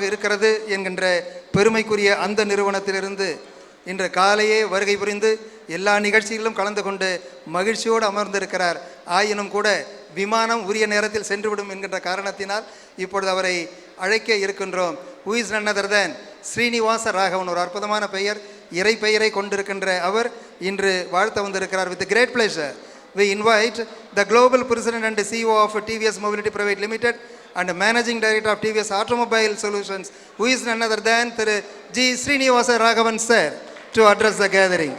இருக்கிறது என்கின்ற பெருமைக்குரிய அந்த நிறுவனத்திலிருந்து இன்று காலையே வருகை புரிந்து எல்லா நிகழ்ச்சிகளிலும் கலந்து கொண்டு மகிழ்ச்சியோடு அமர்ந்திருக்கிறார். ஆயினும் கூட விமானம் உரிய நேரத்தில் சென்றுவிடும் என்கின்ற காரணத்தினால் இப்பொழுது அவரை அழைக்க இருக்கின்றோம். உயிஸ் நன்னதர்தன் none ஸ்ரீனிவாச ராகவன் ஒரு அற்புதமான பெயர் இறை பெயரை கொண்டிருக்கின்ற அவர் இன்று வாழ்த்த வந்திருக்கிறார். With great pleasure we invite the global president and CEO of TVS mobility private limited and managing director of TVS Automobile Solutions, who is none other than Thiru G. Srinivasa Raghavan sir, to address the gathering.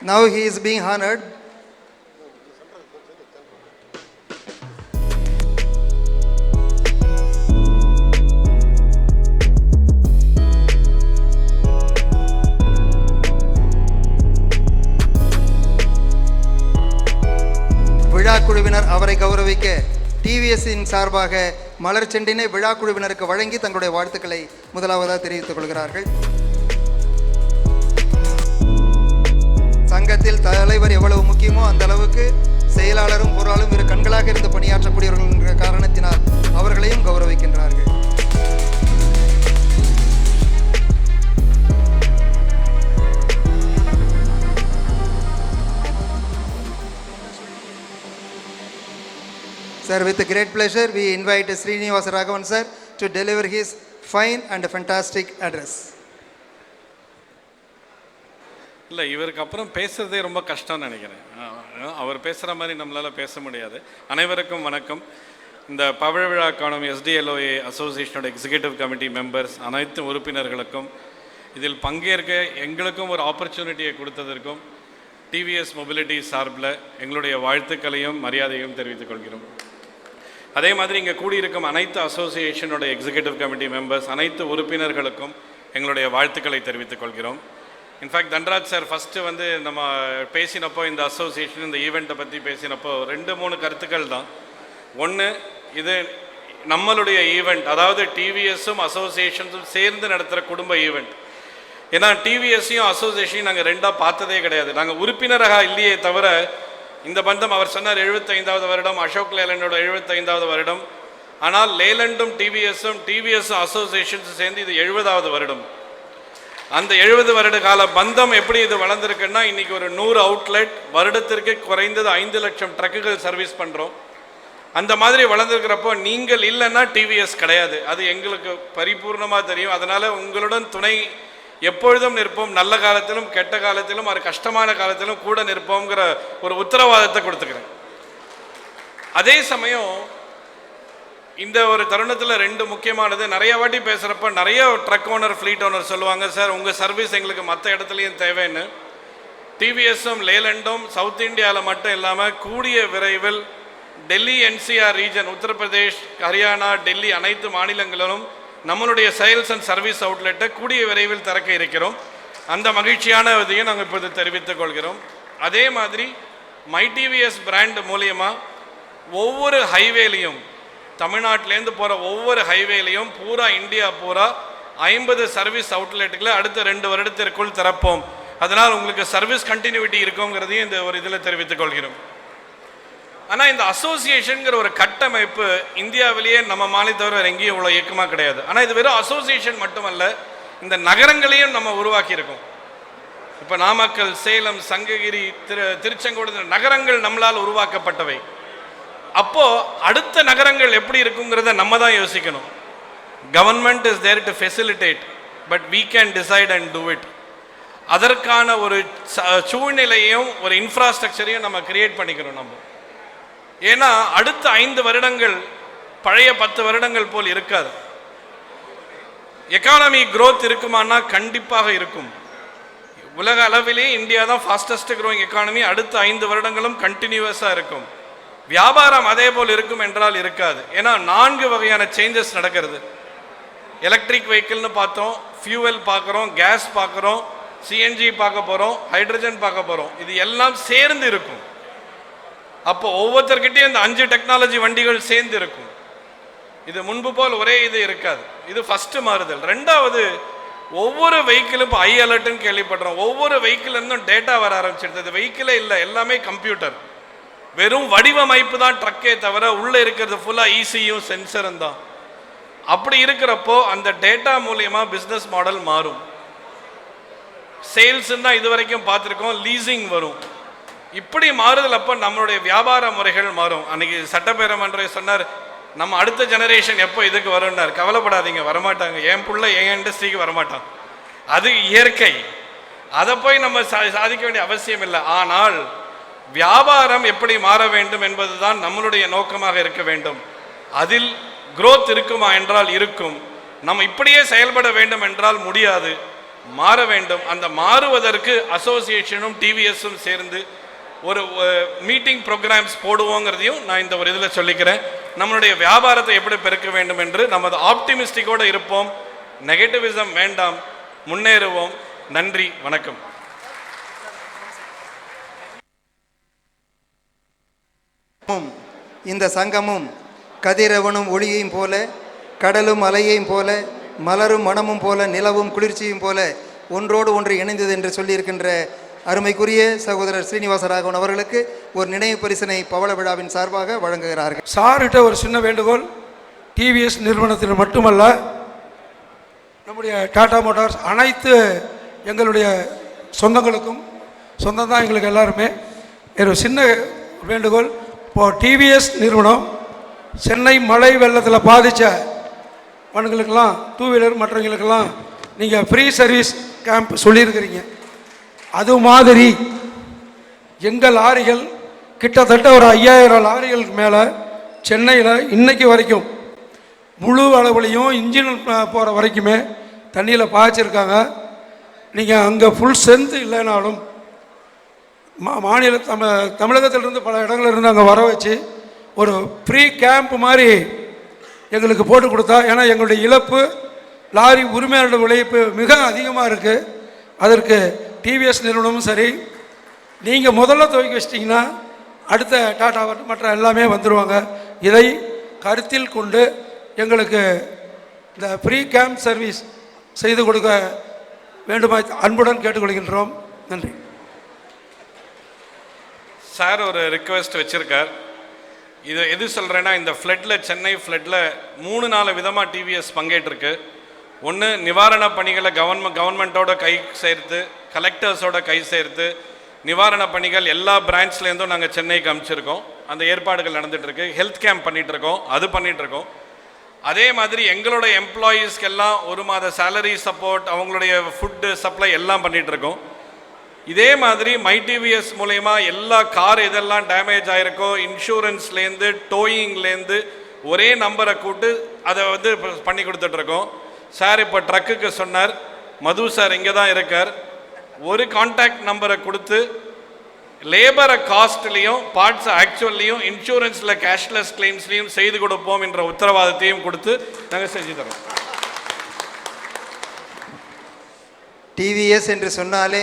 Now he is being honored. விழா குழுவினர் அவரை கௌரவிக்க டிவிஎஸ்ஸின் சார்பாக மலர் செண்டினை விழா குழுவினருக்கு வழங்கி தங்களுடைய வாழ்த்துக்களை முதலாவதாக தெரிவித்துக் கொள்கிறார்கள். சங்கத்தில் தலைவர் எவ்வளவு முக்கியமோ அந்த அளவுக்கு செயலாளரும் பொருளாளரும் இரு கண்களாக இருந்து பணியாற்றக்கூடியவர்கள் என்ற காரணத்தினால் அவர்களையும் கௌரவிக்கின்றார்கள். Sir, with great pleasure, we invite Srinivasa Raghavan sir to deliver his fine and fantastic address. இல்லை இவருக்கு அப்புறம் பேசுறதே ரொம்ப கஷ்டம்னு நினைக்கிறேன். அவர் பேசுகிற மாதிரி நம்மளால் பேச முடியாது. அனைவருக்கும் வணக்கம். இந்த பவழ விழா காணும் எஸ்டிஎல்ஓஏ அசோசியேஷனோட எக்ஸிகியூட்டிவ் கமிட்டி மெம்பர்ஸ் அனைத்து உறுப்பினர்களுக்கும் இதில் பங்கேற்க எங்களுக்கும் ஒரு ஆப்பர்ச்சுனிட்டியை கொடுத்ததற்கும் டிவிஎஸ் மொபிலிட்டி சார்பில் எங்களுடைய வாழ்த்துக்களையும் மரியாதையும் தெரிவித்துக் கொள்கிறோம். அதே மாதிரி இங்கே கூடியிருக்கும் அனைத்து அசோசியேஷனோட எக்ஸிகியூட்டிவ் கமிட்டி மெம்பர்ஸ் அனைத்து உறுப்பினர்களுக்கும் எங்களுடைய வாழ்த்துக்களை தெரிவித்துக் கொள்கிறோம். இன்ஃபேக்ட் தன்ராஜ் சார் ஃபஸ்ட்டு வந்து நம்ம பேசினப்போ இந்த அசோசியேஷன் இந்த ஈவெண்ட்டை பற்றி பேசினப்போ ரெண்டு மூணு கருத்துக்கள் தான். ஒன்று இது நம்மளுடைய ஈவெண்ட் அதாவது டிவிஎஸும் அசோசியேஷன்ஸும் சேர்ந்து நடத்துகிற குடும்ப ஈவெண்ட் ஏன்னா டிவிஎஸ்ஸையும் அசோசியேஷனையும் நாங்கள் ரெண்டாக பார்த்ததே கிடையாது. நாங்கள் உறுப்பினராக இல்லையே தவிர இந்த பந்தம் அவர் சொன்னார் எழுபத்தைந்தாவது வருடம் அசோக் லேலண்டோட எழுபத்தைந்தாவது வருடம். ஆனால் லேலண்டும் டிவிஎஸும் டிவிஎஸும் அசோசியேஷன்ஸும் சேர்ந்து இது எழுபதாவது வருடம். அந்த எழுபது வருட கால பந்தம் எப்படி இது வளர்ந்துருக்குன்னா இன்றைக்கி ஒரு நூறு அவுட்லெட் வருடத்திற்கு குறைந்தது ஐந்து லட்சம் ட்ரக்குகள் சர்வீஸ் பண்ணுறோம் அந்த மாதிரி வளர்ந்துருக்கிறப்போ நீங்கள் இல்லைன்னா டிவிஎஸ் கிடையாது. அது எங்களுக்கு பரிபூர்ணமாக தெரியும். அதனால் உங்களுடன் துணை எப்பொழுதும் நிற்போம் நல்ல காலத்திலும் கெட்ட காலத்திலும் அது கஷ்டமான காலத்திலும் கூட நிற்போங்கிற ஒரு உத்தரவாதத்தை கொடுத்துக்கிறேன். அதே சமயம் இந்த ஒரு தருணத்தில் ரெண்டு முக்கியமானது நிறைய வாட்டி பேசுகிறப்ப நிறைய ட்ரக் ஓனர் ஃப்ளீட் ஓனர் சொல்லுவாங்க சார் உங்கள் சர்வீஸ் எங்களுக்கு மற்ற இடத்துலையும் தேவைன்னு. டிவிஎஸும் லேலண்டும் சவுத் இந்தியாவில் மட்டும் இல்லாமல் கூடிய விரைவில் டெல்லி என்சிஆர் ரீஜன் உத்தரப்பிரதேஷ் ஹரியானா டெல்லி அனைத்து மாநிலங்களிலும் நம்மளுடைய சேல்ஸ் அண்ட் சர்வீஸ் அவுட்லெட்டை கூடிய விரைவில் திறக்க இருக்கிறோம். அந்த மகிழ்ச்சியான இதையும் நாங்கள் இப்போது தெரிவித்துக் கொள்கிறோம். அதே மாதிரி மைடிவிஎஸ் பிராண்ட் மூலியமாக ஒவ்வொரு ஹைவேலையும் தமிழ்நாட்டிலேருந்து போகிற ஒவ்வொரு ஹைவேலையும் பூரா இந்தியா பூரா ஐம்பது சர்வீஸ் அவுட்லெட்டுகளை அடுத்த ரெண்டு வருடத்திற்குள் திறப்போம். அதனால் உங்களுக்கு சர்வீஸ் கண்டினியூட்டி இருக்குங்கிறதையும் இந்த ஒரு இதில் தெரிவித்துக் கொள்கிறோம். ஆனால் இந்த அசோசியேஷனுங்கிற ஒரு கட்டமைப்பு இந்தியாவிலேயே நம்ம மாநிலத்தவர் வேறு எங்கேயும் இவ்வளோ இயக்கமாக கிடையாது. ஆனால் இது வெறும் அசோசியேஷன் மட்டுமல்ல இந்த நகரங்களையும் நம்ம உருவாக்கியிருக்கோம். இப்போ நாமக்கல் சேலம் சங்ககிரி திரு திருச்செங்கோடு நகரங்கள் நம்மளால் உருவாக்கப்பட்டவை. அப்போது அடுத்த நகரங்கள் எப்படி இருக்குங்கிறத நம்ம தான் யோசிக்கணும். Government is there to facilitate but we can decide and do it அதற்கான ஒரு ச- சூழ்நிலையையும் ஒரு இன்ஃப்ராஸ்ட்ரக்சரையும் நம்ம கிரியேட் பண்ணிக்கிறோம் நம்ம. ஏன்னா அடுத்த ஐந்து வருடங்கள் பழைய பத்து வருடங்கள் போல் இருக்காது. எக்கானமி க்ரோத் இருக்குமானா கண்டிப்பாக இருக்கும். உலக அளவிலே இந்தியா தான் ஃபாஸ்டஸ்ட் க்ரோயிங் எக்கானமி அடுத்த ஐந்து வருடங்களும் கண்டினியூவஸாக இருக்கும். வியாபாரம் அதே போல் இருக்கும் என்றால் இருக்காது. ஏன்னா நான்கு வகையான சேஞ்சஸ் நடக்கிறது. எலக்ட்ரிக் வெஹிக்கிள்னு பார்த்தோம் ஃபியூவல் பார்க்குறோம் கேஸ் பார்க்குறோம் சிஎன்ஜி பார்க்க போகிறோம் ஹைட்ரஜன் பார்க்க போகிறோம் இது எல்லாம் சேர்ந்து இருக்கும். அப்போ ஒவ்வொருத்தர்கிட்டயும் இந்த அஞ்சு டெக்னாலஜி வண்டிகள் சேர்ந்து இருக்கும். இது முன்பு போல் ஒரே இது இருக்காது. இது ஃபர்ஸ்ட் மாறுதல். ரெண்டாவது ஒவ்வொரு வெஹிக்கிளும் இப்போ ஐ அலர்ட்னு கேள்விப்படுறோம். ஒவ்வொரு வெஹிக்கிள்லேருந்தும் டேட்டா வர ஆரம்பிச்சிடுது. வெஹிக்கிளே இல்லை எல்லாமே கம்ப்யூட்டர் வெறும் வடிவமைப்பு தான் ட்ரக்கே தவிர உள்ளே இருக்கிறது ஃபுல்லாக ஈஸியும் சென்சரும் தான். அப்படி இருக்கிறப்போ அந்த டேட்டா மூலயமா பிஸ்னஸ் மாடல் மாறும். சேல்ஸ் தான் இது வரைக்கும் பார்த்துருக்கோம் லீசிங் வரும். இப்படி மாறுதல் அப்போ நம்மளுடைய வியாபார முறைகள் மாறும். அன்னைக்கு சட்டப்பேரமன்றை சொன்னார் நம்ம அடுத்த ஜெனரேஷன் எப்போ இதுக்கு வரும்னார்? கவலைப்படாதீங்க வரமாட்டாங்க. என் புள்ள என் இண்டஸ்ட்ரிக்கு வரமாட்டான். அது இயற்கை. அதை போய் நம்ம சா- சாதிக்க வேண்டிய அவசியம் இல்லை. ஆனால் வியாபாரம் எப்படி மாற வேண்டும் என்பதுதான் நம்மளுடைய நோக்கமாக இருக்க வேண்டும். அதில் குரோத் இருக்குமா என்றால் இருக்கும். நம்ம இப்படியே செயல்பட வேண்டும் என்றால் முடியாது. மாற வேண்டும். அந்த மாறுவதற்கு அசோசியேஷனும் டிவிஎஸும் சேர்ந்து ஒரு மீட்டிங் ப்ரோக்ராம்ஸ் போடுவோங்கிறதையும் நான் இந்த ஒரு இதில் சொல்லிக்கிறேன். நம்மளுடைய வியாபாரத்தை எப்படி பெருக்க வேண்டும் என்று நமது ஆப்டிமிஸ்டிக்கோடு இருப்போம். நெகட்டிவிசம் வேண்டாம். முன்னேறுவோம். நன்றி. வணக்கம். சங்கமும், இந்த சங்கமும் கதிரவனும் ஒளியையும் போல கடலும் அலையையும் போல மலரும் மனமும் போல நிலவும் குளிர்ச்சியும் போல ஒன்றோடு ஒன்று இணைந்தது என்று சொல்லியிருக்கின்ற அருமைக்குரிய சகோதரர் ஸ்ரீனிவாச ராகவன் அவர்களுக்கு ஒரு நினைவு பரிசனை பவள விழாவின் சார்பாக வழங்குகிறார்கள். சார்கிட்ட ஒரு சின்ன வேண்டுகோள். டிவிஎஸ் நிறுவனத்தில் மட்டுமல்ல நம்முடைய டாடா மோட்டார்ஸ் அனைத்து எங்களுடைய சொந்தங்களுக்கும் சொந்தம் தான் எங்களுக்கு எல்லாருமே. ஒரு சின்ன வேண்டுகோள். இப்போ டிவிஎஸ் நிறுவனம் சென்னை மழை வெள்ளத்தில் பாதித்த மனுங்களுக்கெல்லாம் டூ வீலர் மற்றவங்களுக்கெல்லாம் நீங்கள் ஃப்ரீ சர்வீஸ் கேம்ப் சொல்லியிருக்கிறீங்க. அது மாதிரி எங்கள் லாரிகள் கிட்டத்தட்ட ஒரு ஐயாயிரம் லாரிகளுக்கு மேலே சென்னையில் இன்னைக்கு வரைக்கும் முழு அளவுலையும் இன்ஜின் போகிற வரைக்குமே தண்ணியில் பாய்ச்சிருக்காங்க. நீங்கள் அங்கே ஃபுல் ஸ்ட்ரென்த் இல்லைனாலும் மா மாநில தம தமிழகத்திலிருந்து பல இடங்கள்லேருந்து அங்கே வர வச்சு ஒரு ஃப்ரீ கேம்ப் மாதிரி எங்களுக்கு போட்டு கொடுத்தா ஏன்னா எங்களுடைய இழப்பு லாரி உரிமையாளர் உழைப்பு மிக அதிகமாக இருக்குது அதற்கு டிவிஎஸ் நிறுவனமும் சரி நீங்கள் முதல்ல துவக்கி வச்சிட்டிங்கன்னா அடுத்த டாடா மற்ற எல்லாமே வந்துடுவாங்க இதை கருத்தில் கொண்டு எங்களுக்கு இந்த ஃப்ரீ கேம்ப் சர்வீஸ் செய்து கொடுக்க வேண்டுமா அன்புடன் கேட்டுக்கொள்கின்றோம். நன்றி. சார் ஒரு ரிக்வெஸ்ட் வச்சுருக்கார். இது எது சொல்கிறேன்னா இந்த ஃப்ளட்டில் சென்னை ஃப்ளட்டில் மூணு நாலு விதமாக டிவிஎஸ் பங்கேற்றிருக்கு. ஒன்று நிவாரண பணிகளை கவர்மெண்ட் கவர்மெண்ட்டோட கை சேர்த்து கலெக்டர்ஸோட கை சேர்த்து நிவாரண பணிகள் எல்லா பிரான்ச்லேருந்தும் நாங்கள் சென்னைக்கு அமைச்சிருக்கோம். அந்த ஏற்பாடுகள் நடந்துகிட்ருக்கு ஹெல்த் கேம்ப் பண்ணிகிட்ருக்கோம் அது பண்ணிகிட்ருக்கோம் அதே மாதிரி எங்களோட எம்ப்ளாயீஸ்க்கெல்லாம் ஒரு மாத சேலரி சப்போர்ட் அவங்களுடைய ஃபுட்டு சப்ளை எல்லாம் பண்ணிகிட்ருக்கோம் இதே மாதிரி மைடிவிஎஸ் மூலயமா எல்லா கார் இதெல்லாம் டேமேஜ் ஆகிருக்கோ இன்சூரன்ஸ்லேருந்து டோயிங்லேருந்து ஒரே நம்பரை கூட்டு அதை வந்து பண்ணி கொடுத்துட்ருக்கோம் சார் இப்போ ட்ரக்குக்கு சொன்னார் மது சார் இங்கே தான் இருக்கார். ஒரு காண்டாக்ட் நம்பரை கொடுத்து லேபரை காஸ்ட்லேயும் பார்ட்ஸ் ஆக்சுவல்லையும் இன்சூரன்ஸில் கேஷ்லெஸ் கிளைம்ஸ்லையும் செய்து கொடுப்போம் என்ற உத்தரவாதத்தையும் கொடுத்து நாங்கள் செஞ்சு தரோம். டிவிஎஸ் என்று சொன்னாலே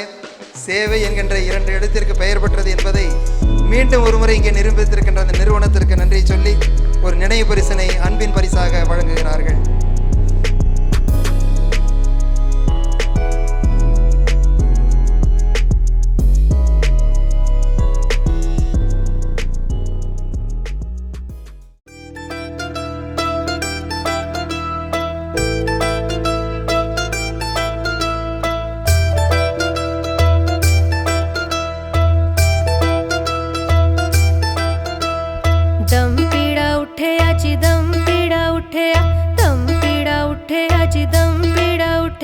சேவை என்கின்ற இரண்டு இடத்திற்கு பெயர் பெற்றது என்பதை மீண்டும் ஒருமுறை இங்கே நிரூபித்திருக்கின்ற அந்த நிறுவனத்திற்கு நன்றி சொல்லி ஒரு நினைவு பரிசனை அன்பின் பரிசாக வழங்குகிறார்கள்.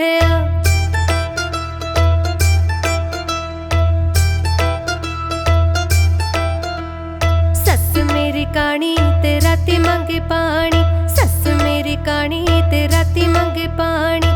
ਪੀੜਾ ਸੱਸ ਮੇਰੀ ਕਾਣੀ ਤੇ ਰਾਤੀ ਮੰਗੇ ਪਾਣੀ, ਸੱਸ ਮੇਰੀ ਕਾਣੀ ਤੇ ਰਾਤੀ ਮੰਗੇ ਪਾਣੀ।